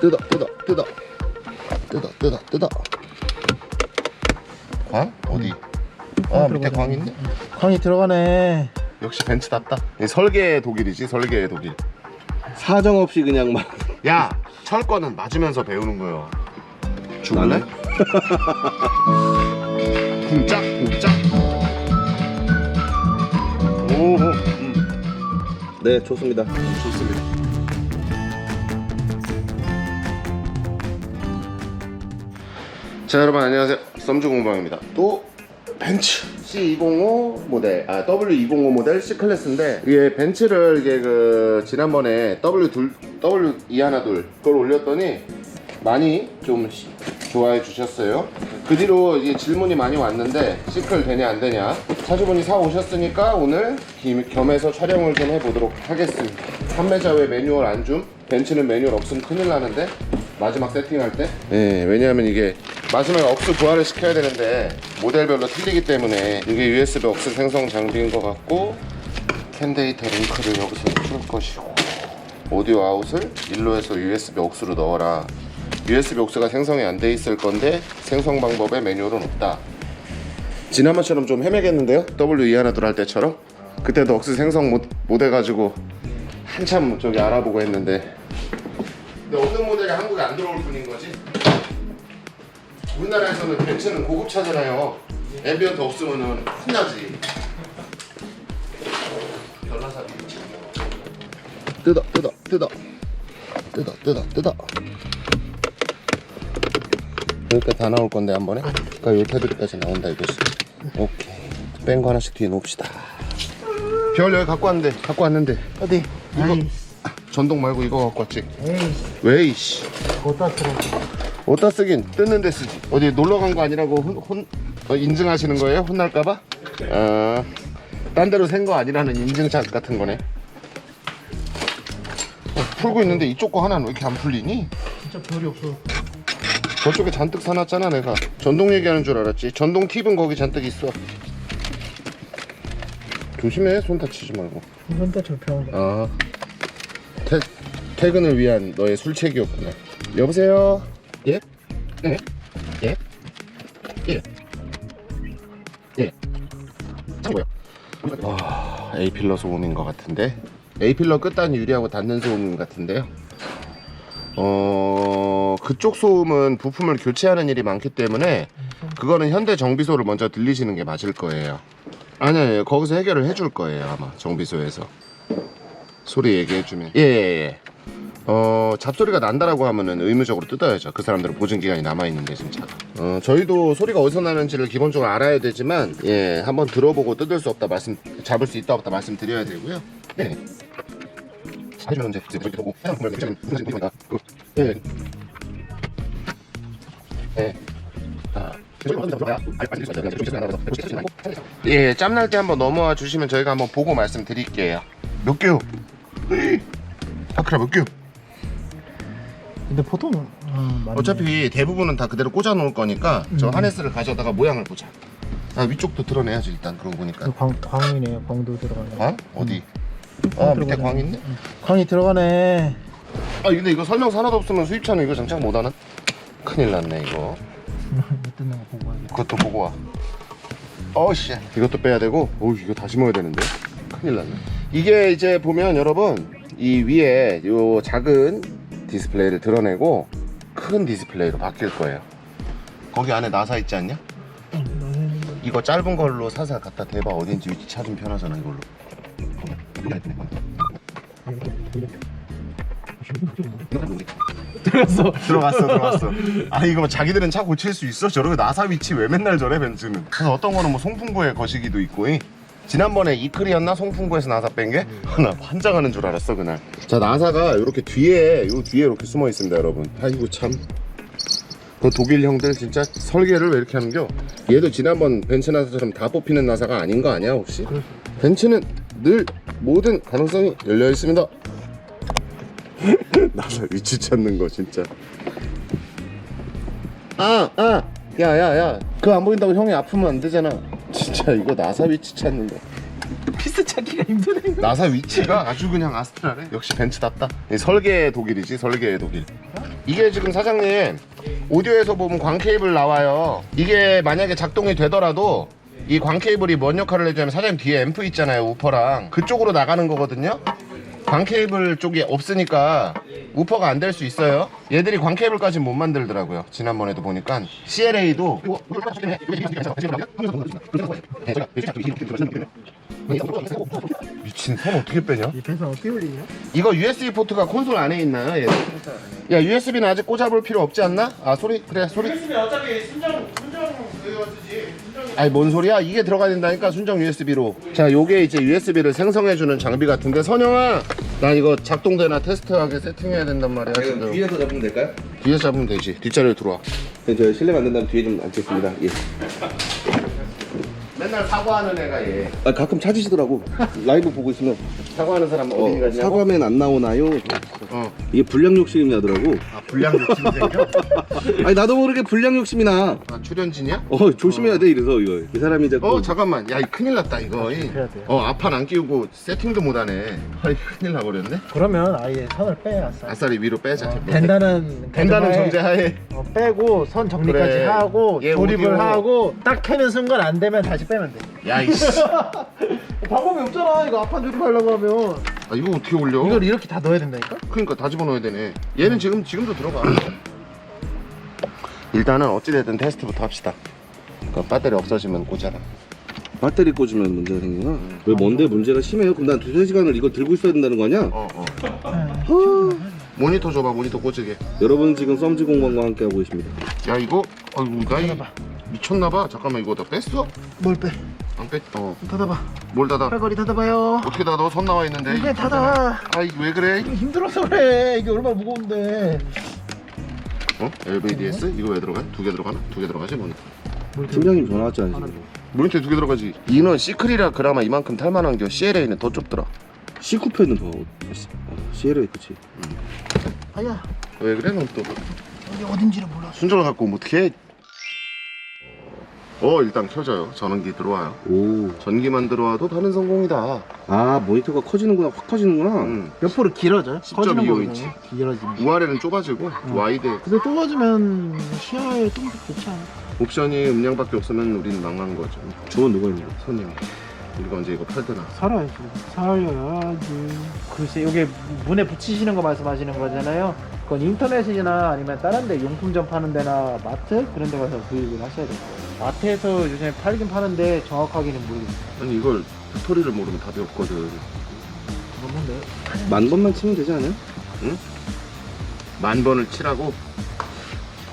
뜯어 뜯어 뜯어. 뜯어 뜯어 뜯어. 광? 어디? 아 밑에 광 있네. 광이 들어가네. 역시 벤츠답다. 이 설계의 독일이지 설계의 독일. 사정 없이 그냥 막. 야 철거는 맞으면서 배우는 거요. 죽을래? 쿵짝 쿵짝. 오호 음, 네 좋습니다. 좋습니다 자 여러분 안녕하세요. 썸주 공방입니다. 또 벤츠. C205 모델. 아 W205 모델 C 클래스인데 이게 벤츠를 이게 그 지난번에 W2 W2 하나 둘 그걸 올렸더니 많이 좀 시- 좋아해 주셨어요. 그 뒤로 이제 질문이 많이 왔는데 시클 되냐 안 되냐. 차주분이 사 오셨으니까 오늘 김- 겸해서 촬영을 좀 해보도록 하겠습니다. 판매자 왜 매뉴얼 안 줌? 벤츠는 매뉴얼 없으면 큰일 나는데 마지막 세팅할 때? 네, 왜냐하면 이게 마지막에 억스 부하를 시켜야 되는데 모델별로 틀리기 때문에 이게 USB 억스 생성 장비인 것 같고 캔 데이터 링크를 여기서 풀 것이고 오디오 아웃을 일로 해서 USB 억스로 넣어라. USB 억스가 생성이 안 돼 있을 건데 생성 방법에 매뉴얼은 없다. 지난번처럼 좀 헤매겠는데요? W2 하나 둘할 때처럼? 그때도 억스 생성 못, 못 해가지고 한참 저기 알아보고 했는데 근데 어떤 모델이 한국에 안 들어올 뿐인 거지? 우리나라에서는 벤츠는 고급차잖아요. 앰비언트 없으면은 혼나지. 별나사 뜯어 뜯어 뜯어. 뜯어 뜯어 뜯어. 여기까지 다 나올 건데 한 번에? 그러니까 요 테두리까지 나온다 이거지. 오케이. 뺀 거 하나씩 뒤에 놓읍시다. 별 여기 갖고 왔는데. 갖고 왔는데. 어디? 이거 전동 말고 이거 갖고 왔지 에이, 왜 이씨 어디다 쓰러? 어디다 쓰긴 뜯는데 쓰지 어디 놀러 간 거 아니라고 혼, 혼 어, 인증하시는 거예요? 혼날까봐? 아, 딴 데로 센 거 아니라는 인증샷 같은 거네 어, 풀고 있는데 이쪽 거 하나는 왜 이렇게 안 풀리니? 진짜 별이 없어. 저쪽에 잔뜩 사놨잖아 내가 전동 얘기하는 줄 알았지 전동 팁은 거기 잔뜩 있어 조심해 손 다치지 말고 이건 다 절평. 아 퇴, 퇴근을 위한 너의 술책이었구나 여보세요 예? 네? 예? 예? 예? 참고요 와 A필러 소음인 것 같은데 A필러 끝단 유리하고 닿는 소음 같은데요 어 그쪽 소음은 부품을 교체하는 일이 많기 때문에 그거는 현대 정비소를 먼저 들리시는 게 맞을 거예요 아니요 아니요. 거기서 해결을 해줄 거예요 아마 정비소에서 소리 얘기해주면 예 예 예 어 잡소리가 난다라고 하면은 의무적으로 뜯어야죠 그 사람들은 보증 기간이 남아있는데 차가 어 저희도 소리가 어디서 나는지를 기본적으로 알아야 되지만 예 한번 들어보고 뜯을 수 없다 말씀 잡을 수 있다 없다 말씀드려야 되고요 네 해주면 이제 보고 예 예. 아, 예, 짬날 때 한번 넘어와 주시면 저희가 한번 보고 말씀드릴게요. 몇 개요? 아크라 몇 개요? 근데 보통 음, 맞네. 어차피 대부분은 다 그대로 꽂아 놓을 거니까 저 하네스를 가져다가 모양을 보자. 아 위쪽도 드러내야지 일단 그러고 보니까. 그광 광이네요. 광도 들어가네. 광? 어디? 아 밑에 들어가네. 광 있네. 광이 들어가네. 아 근데 이거 설명서 하나도 없으면 수입차는 이거 장착 못 하나? 큰일 났네 이거. 못 듣는 거 보고 와야 돼. 그것도 보고 와. 어우 씨. 이것도 빼야 되고, 오 이거 다 심어야 되는데. 큰일 났네. 이게 이제 보면 여러분, 이 위에 요 작은 디스플레이를 드러내고 큰 디스플레이로 바뀔 거예요. 거기 안에 나사 있지 않냐? 이거 짧은 걸로 사서 갖다 대봐 어딘지 위치 찾으면 편하잖아 이걸로. 들어갔어. 들어갔어 들어갔어 아 이거 뭐 자기들은 차 고칠 수 있어? 저러고 나사 위치 왜 맨날 저래 벤츠는 그래서 어떤 거는 뭐 송풍구에 거시기도 있고 이. 지난번에 이클이었나? 송풍구에서 나사 뺀 게? 나 환장하는 줄 알았어 그날. 자 나사가 이렇게 뒤에 요 뒤에 이렇게 숨어 있습니다 여러분. 아이고 참그 독일 형들 진짜 설계를 왜 이렇게 하는겨? 얘도 지난번 벤츠 나사처럼 다 뽑히는 나사가 아닌 거 아니야 혹시? 벤츠는 늘 모든 가능성이 열려 있습니다. 나사 위치 찾는 거 진짜. 아, 아, 야, 야, 야, 그거 안 보인다고 형이 아프면 안 되잖아. 진짜 이거 나사 위치 찾는 거. 피스 찾기가 힘드네. 나사 위치가 아주 그냥 아스트랄해. 역시 벤츠답다. 이 설계의 독일이지, 설계의 독일. 이게 지금 사장님 오디오에서 보면 광 케이블 나와요. 이게 만약에 작동이 되더라도 이 광 케이블이 뭔 역할을 해주냐면 사장님 뒤에 앰프 있잖아요 우퍼랑 그쪽으로 나가는 거거든요. 광 케이블 쪽이 없으니까 우퍼가 안 될 수 있어요. 얘들이 광 케이블까지 못 만들더라고요. 지난번에도 보니까 CLA도 미친 손 어떻게 빼냐? 이 배선 어떻게 올리냐? 이거 USB 포트가 콘솔 안에 있나요? 얘? 야 USB는 아직 꽂아볼 필요 없지 않나? 아 소리 그래 소리. 어차피 순정 순정 그거 쓰지. 아니 뭔 소리야? 이게 들어가야 된다니까 순정 USB로. 자 요게 이제 USB를 생성해주는 장비 같은데 선영아, 나 이거 작동되나 테스트하게 세팅해야 된단 말이야 지금. 뒤에서 잡으면 될까요? 뒤에서 잡으면 되지. 뒷자리로 들어와. 네, 저 실례가 안 된다면 뒤에 좀 앉겠습니다. 예. 맨날 사과하는 애가 얘. 아, 가끔 찾으시더라고. 라이브 보고 있으면 사과하는 사람 어, 어디 가냐고? 사과면 안 나오나요? 어. 이게 불량 욕심이 나더라고. 아 불량 욕심 생겨? 아니 나도 모르게 불량 욕심이 나. 아 출연진이야? 어 조심해야 돼 이래서 이거 이 사람이 자꾸 어 잠깐만 야 이 큰일 났다 이거 이. 해야 돼요. 어 앞판 안 끼우고 세팅도 못하네 아이 큰일 나버렸네 그러면 아예 선을 빼야어 아싸리 위로 빼자 된다는 된다는 가정하에 전제하에 어, 빼고 선 정리까지 그래. 하고 얘 조립을 오디오. 하고 딱 켜는 순간 안 되면 다시 빼면 돼. 야 이씨 방법이 없잖아. 이거 앞판 조립하려고 하면 아 이거 어떻게 올려 이걸 이렇게 다 넣어야 된다니까. 그러니까 다 집어넣어야 되네 얘는 지금 지금도 들어가 일단은 어찌됐든 테스트부터 합시다 그 배터리 없어지면 꽂아라 배터리 꽂으면 문제가 생기나? 왜 뭔데 문제가 심해요? 그럼 난 두세 시간을 이거 들고 있어야 된다는 거 아니야? 어어 네. 모니터 줘봐 모니터 꽂으게 여러분 지금 썸지 공방과 함께 하고 있습니다. 야 이거 아이고 나이 미쳤나봐 잠깐만 이거 다 뺐어? 뭘 빼? 안 뺐.. 어. 닫아봐. 뭘 닫아 팔걸이 닫아봐요. 어떻게 닫아 손 나와 있는데 이게 닫아. 아 이게 왜 그래 이거 힘들어서 그래. 이게 얼마나 무거운데. 어? LVDS? 이거 왜 들어가? 두 개 들어가나? 두 개 들어가지 모니터 팀장님 전화 왔지 않으세요? 모니터 두개 들어가지 인원 시크리라 그나마 이만큼 탈만한 겨 CLA는 더 좁더라 C쿠페는 더 어, CLA 그치? 아야 왜 그래 넌또 이게 어딘지를 몰라. 순정을 갖고 오면 어떡해 어 일단 켜져요 전원기 들어와요 오. 전기만 들어와도 다른 성공이다 아 모니터가 커지는구나 확 커지는구나. 음. 옆으로 길어져. 10.25 커지는 인치. 거거든요. 길어지면. 우아래는 좁아지고 와이드 근데 좁아지면 시야에 좀더 좋지 않아? 옵션이 음량밖에 없으면 우리는 망한 거죠 주원 누가 있냐? 손님 우리가 언제 이거 팔드나 살아야지. 살려야지. 글쎄, 여기 문에 붙이시는 거 말씀하시는 거잖아요. 그건 인터넷이나 아니면 다른 데 용품점 파는 데나 마트 그런 데 가서 구입을 하셔야 돼요. 마트에서 요즘에 팔긴 파는데 정확하게는 모르겠어요. 아니 이걸 팩토리를 모르면 답이 없거든 뭔데? 만 번만 치면 되지 않아요? 만 번을 치라고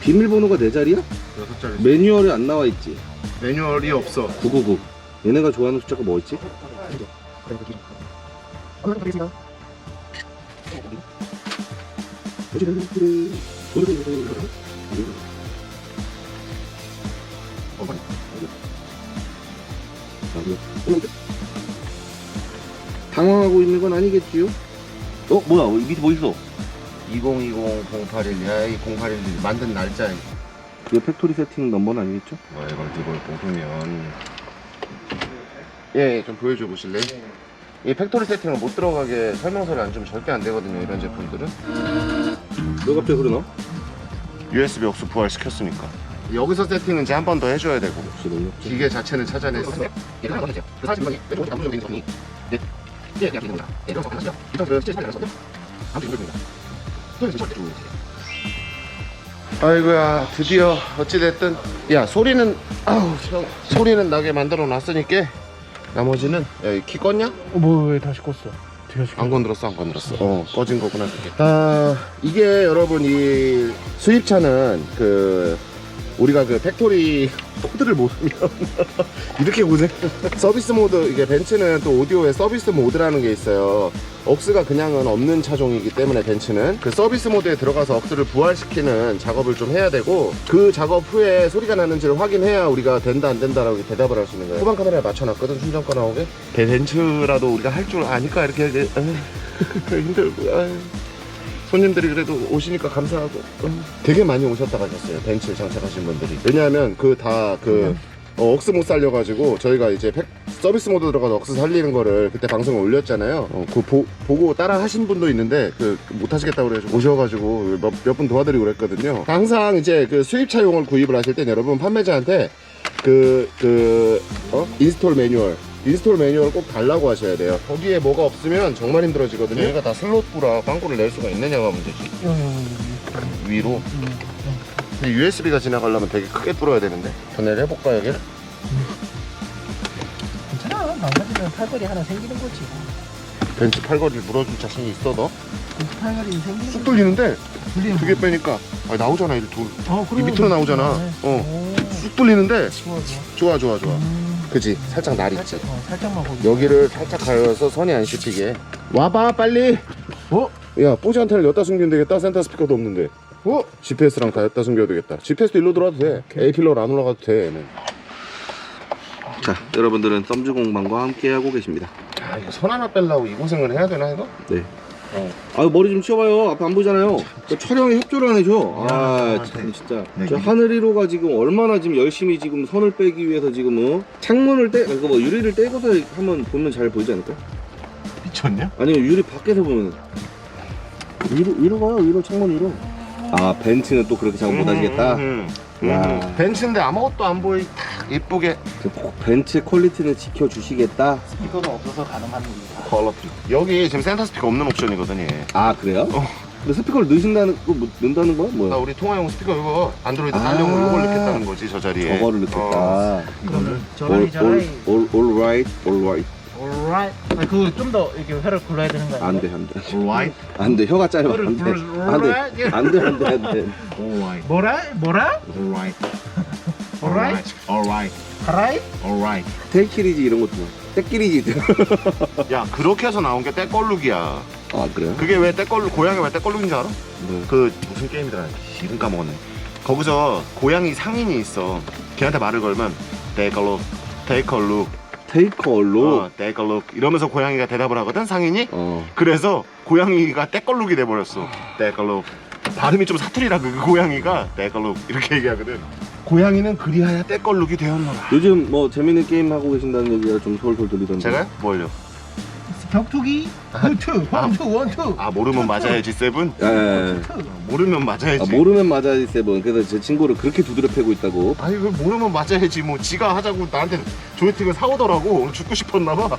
비밀번호가 네 자리야? 여섯 자리 매뉴얼에 안 나와 있지. 매뉴얼이 없어 999. 얘네가 좋아하는 숫자가 뭐 있지? 당황하고 있는 건 아니겠지요? 어 뭐야 여기 밑에 뭐 있어? 2020 081 야이 081 만든 날짜 이거 팩토리 세팅 넘버는 아니겠죠? 와 이걸 이걸 보시면 예 좀 보여줘 보실래요? 이 팩토리 세팅을 못 들어가게 설명서를 안 주면 절대 안 되거든요 이런 제품들은 왜 갑자기 그러 나? USB 억수 부활시켰으니까 여기서 세팅은 이제 한 번 더 해줘야 되고. 기계 자체는 하나 그 사진 네 예, 그냥. 예, 하시죠. 일단 그 실제. 아무튼. 그래서 절대 좋은 아이고야 드디어 어찌됐든 야 소리는 아우 형, 소리는 나게 만들어 놨으니까 나머지는 야키 껐냐? 어, 뭐왜 다시 껐어? 안 건드렸어 안 건드렸어 어 꺼진 거구나 그게 아 이게 여러분 이 수입차는 그 우리가 그 팩토리 코드를 모르면 이렇게 고생 서비스 모드 이게 벤츠는 또 오디오에 서비스 모드라는 게 있어요. 억스가 그냥은 없는 차종이기 때문에 벤츠는 그 서비스 모드에 들어가서 억스를 부활시키는 작업을 좀 해야 되고 그 작업 후에 소리가 나는지를 확인해야 우리가 된다 안 된다라고 대답을 할 수 있는 거예요. 후방 카메라에 맞춰놨거든 순정가 나오게? 벤츠라도 우리가 할 줄 아니까 이렇게 힘들고. 손님들이 그래도 오시니까 감사하고 어. 되게 많이 오셨다 가셨어요 벤츠 장착하신 분들이 왜냐하면 그 다그 어, 억스 못 살려가지고 저희가 이제 팩- 서비스 모드 들어가서 억스 살리는 거를 그때 방송에 올렸잖아요. 어, 그 보, 보고 따라 하신 분도 있는데 그 못 하시겠다고 그래서 오셔가지고 몇 분 도와드리고 그랬거든요. 항상 이제 그 수입차용을 구입을 하실 땐 여러분 판매자한테 그, 그, 어? 인스톨 매뉴얼. 인스톨 매뉴얼 꼭 달라고 하셔야 돼요. 거기에 뭐가 없으면 정말 힘들어지거든요. 얘가 다 슬롯구라 빵꾸를 낼 수가 있느냐가 문제지. 위로. 근데 USB가 지나가려면 되게 크게 뚫어야 되는데. 전화를 해볼까, 여기를? 괜찮아. 망가지면 팔걸이 하나 생기는 거지. 벤츠 팔걸이를 물어줄 자신이 있어, 너? 팔걸이 생기는 쑥 뚫리는데 들리는 두개 빼니까 아, 나오잖아, 이 돌. 어, 이 밑으로 나오잖아. 어. 쑥 뚫리는데 좋아, 좋아. 좋아, 좋아, 좋아. 음, 그지? 살짝 날 있지. 살짝, 어, 살짝만 거기. 여기를 살짝 가려서 선이 안 씹히게. 와봐, 빨리! 어? 야, 포지 안테를 여기다 숨기면 되겠다. 센터 스피커도 없는데. 어? GPS랑 다 여기다 숨겨도 되겠다. GPS도 일로 들어와도 돼. A 필러로 안 올라가도 돼, 얘는. 자, 여러분들은 썸주 공방과 함께 하고 계십니다. 아, 이거 선 하나 빼려고 이 고생을 해야 되나, 이거? 네. 어. 아 머리 좀 치워봐요. 앞에 안 보이잖아요. 그 촬영에 협조를 안 해줘. 아, 야, 참 진짜. 네, 저 이게- 하늘이로가 지금 얼마나 지금 열심히 지금 선을 빼기 위해서 지금 어? 창문을 떼, 그뭐 유리를 떼고서 한번 보면 잘 보이지 않을까? 미쳤냐? 아니면 유리 밖에서 보면 위로 위로 가요. 위로 창문 위로. 아 벤츠는 또 그렇게 작업 못 하시겠다. 음, 야. 음. 벤츠인데 아무것도 안 보이. 딱 이쁘게. 그 벤츠 퀄리티는 지켜주시겠다. 스피커가 없어서 가능합니다. 퀄러티. 여기 지금 센터 스피커 없는 옵션이거든, 얘. 아 그래요? 어. 근데 스피커를 넣으신다는 거 뭐, 넣는다는 거야? 나 뭐야? 우리 통화용 스피커 이거 안드로이드 아. 딸용으로 이걸 넣겠다는 거지, 저 자리에. 저거를 넣겠다. 어. 저라이. all, all right, all right. alright. 아, 그거 좀 더 이렇게 회를 굴러야 되는 거 아니야? 안 돼, 안 돼. Alright. 안 돼, 혀가 짧아. 그거를 안 돼. 불- 안 돼. alright. 안 돼, 안 돼, 안 돼. Alright. 뭐라? 뭐라? Alright. alright? Alright. alright? Alright. 테이키리지 이런 것도 뭐. 떼끼리지. 야, 그렇게 해서 나온 게 떼걸룩이야. 아, 그래요? 그게 왜 떼걸룩, 고양이 왜 떼걸룩인 줄 알아? 네. 그 무슨 게임이더라 이름 까먹었네 거기서 고양이 상인이 있어 걔한테 말을 걸면 떼걸룩 떼걸룩 테이커로. 어, 떼걸룩 이러면서 고양이가 대답을 하거든 상인이 어. 그래서 고양이가 떼걸룩이 돼버렸어 떼걸룩 발음이 좀 사투리라 그 고양이가 떼걸룩 이렇게 얘기하거든 고양이는 그리하여 떼걸룩이 되었노라 요즘 뭐 재밌는 게임 하고 계신다는 얘기가 좀 솔솔 들리던데. 제가 뭘요? 격투기? 원투, 원투, 원투. 아 모르면 맞아야지 세븐? 예, 예. 모르면 맞아야지 아, 모르면 맞아야지 세븐. 그래서 제 친구를 그렇게 두드려 패고 있다고. 아니 그 모르면 맞아야지 뭐 지가 하자고 나한테 조이스틱을 사오더라고 오늘 죽고 싶었나봐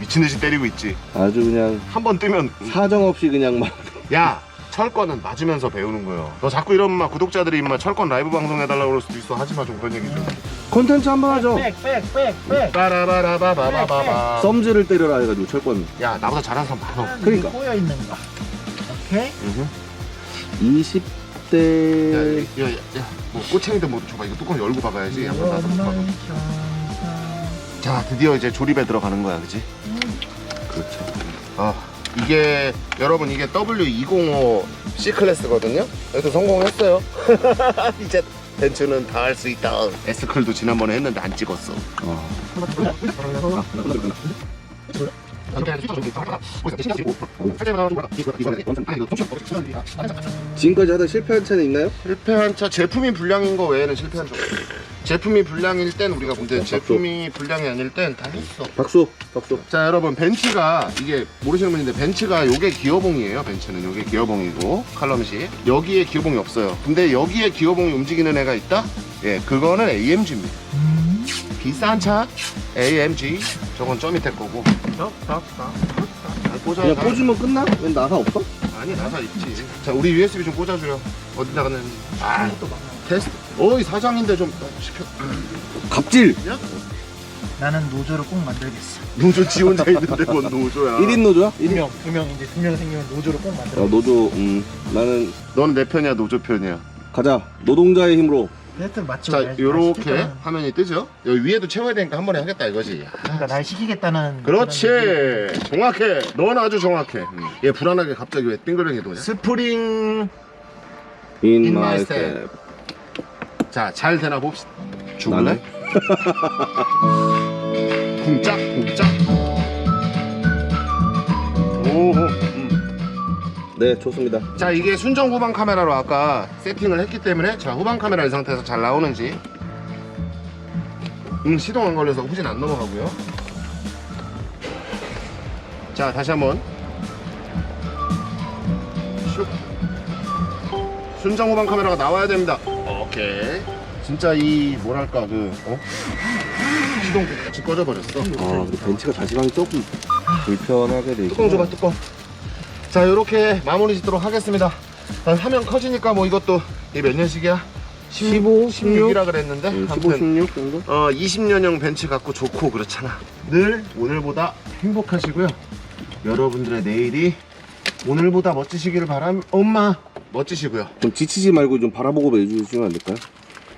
미친 듯이 때리고 있지 아주 그냥 한 번 뜨면 사정 없이 그냥 막. 야 철권은 맞으면서 배우는 거예요 너 자꾸 이러면 막 구독자들이 임마 철권 라이브 방송 해달라고 그럴 수도 있어 하지마 좀 그런 얘기 좀 콘텐츠 한 번 하죠. 백, 백, 백, 백. 빠라바라바바바바 썸즈를 때려라 해가지고 철권. 야 나보다 잘하는 사람 많아 그러니까. 꼬여 있는 거. 오케이. 20대. 야야 야 뭐 꼬챙이도 뭐 줘봐 이거 뚜껑 열고 박아야지 한번 나도 못 박아 자 드디어 이제 조립에 들어가는 거야 그치? 그렇죠. 아 이게 여러분 이게 W205 C 클래스거든요. 그래서 성공했어요. 이제 벤츠는 다 할 수 있다. S 클도 지난번에 했는데 안 찍었어. 어. 지금까지 하다 실패한 차는 있나요? 실패한 차 제품이 불량인 거 외에는 실패한 적 없어. 제품이 불량일 땐 우리가 문제 제품이 불량이 아닐 땐 다 했어. 박수, 박수. 자 여러분 벤츠가 이게 모르시는 분인데 벤츠가 요게 기어봉이에요 벤츠는 요게 기어봉이고 칼럼시 여기에 기어봉이 없어요 근데 여기에 기어봉이 움직이는 애가 있다? 예 그거는 AMG입니다 비싼 차 AMG 저건 저 밑에 거고. 잘 꽂아 그냥 꽂으면 끝나? 왜 나사 없어? 아니 나사 있지 자 우리 USB 좀 꽂아줘요 어디 나가는 아또 막. 테스트 어이 사장인데 좀 시켜 갑질! 나는 노조를 꼭 만들겠어. 노조 지 혼자 있는데 뭔 노조야 1인 노조야? 1인? 두 명, 두명 이제 두 명 생기면 노조를 꼭 만들어. 어, 노조, 음, 나는 너는 내 편이야 노조 편이야 가자. 노동자의 힘으로. 하여튼. 자 날- 날 요렇게 화면이 뜨죠 여기 위에도 채워야 되니까 한 번에 하겠다 이거지 그러니까 날 시키겠다는. 그렇지. 정확해 넌 아주 정확해 얘 불안하게 갑자기 왜 빙글빙이 도냐 스프링. In, my step. 자 잘 되나 봅시다 죽을래? 쿵짝 쿵짝 오호 음. 네, 좋습니다. 자 이게 순정 후방 카메라로 아까 세팅을 했기 때문에 자 후방 카메라 이 상태에서 잘 나오는지 음, 시동 안 걸려서 후진 안 넘어가고요. 자, 다시 한번. 슉. 순정 후방 카메라가 나와야 됩니다. 오케이. 진짜 이 뭐랄까 그 어? 시동 같이 꺼져 버렸어. 아 근데 벤츠가 자시방이 조금 불편하게 돼 있어 뚜껑 줘봐 뚜껑. 자, 이렇게 마무리 짓도록 하겠습니다. 아, 화면 커지니까 뭐 이것도 이몇 년식이야? 15, 16? 16이라 그랬는데 응, 15, 아무튼 16 정도? 어 20년형 벤츠 갖고 좋고 그렇잖아. 늘 오늘보다 행복하시고요. 여러분들의 내일이 오늘보다 멋지시기를 바람. 엄마 멋지시고요. 좀 지치지 말고 좀 바라보고 해주시면 안 될까요?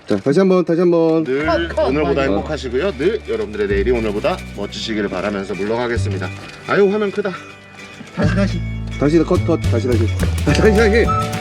자 다시 한번 다시 한번 늘 컷, 컷. 오늘보다 아이고. 행복하시고요. 늘 여러분들의 내일이 오늘보다 멋지시기를 바라면서 물러가겠습니다. 아유 화면 크다. 다시 다시. 다시 컷 컷 다시 다시 다시 다시